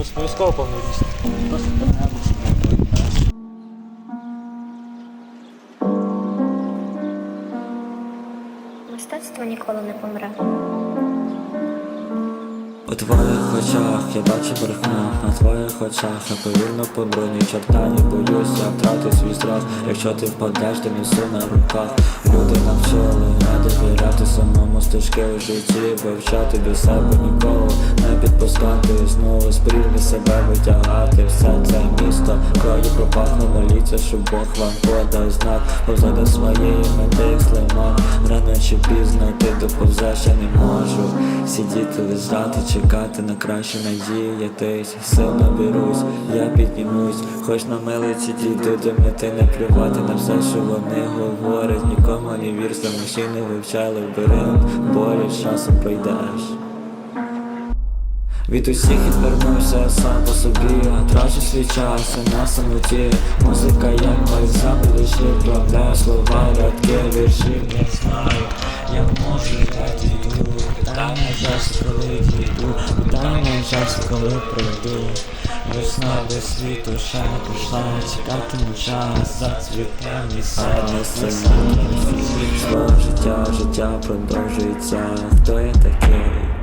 не було інтересу. Мистецтво ніколи не помре. У твоїх очах я бачу брехню На твоїх очах я повільно по броні Чорта не боюсь, я втратив свій страх Якщо ти впадеш, то несу на руках Люди навчили самому стежки у житті Вивчати до себе ніколи не підпускати Знову спрірві себе витягати. Все це місто кров'ю пропахло Моліться, щоб Бог вам подав знак. Позади своєї мети, як я не можу Сидіти, лежати, чекати на кращу надіятись. Сил наберусь, я піднімусь Хоч на милиці дійду до мети Не плювати на все, що вони говорять. Нікому не вір, самостійно вивчали вберем. Болі з часом пройдеш. Від усіх відвернувся сам по собі, а трачу свій час на самоті. Музика як бальзам, лише правда слова, рядки, вірші не знаю час, коли дійду Питання час, коли пройду Весна до світу ще пішла, чекатиму час, зацвіте мій сад. Весна, життя, життя продовжується, хто я такий?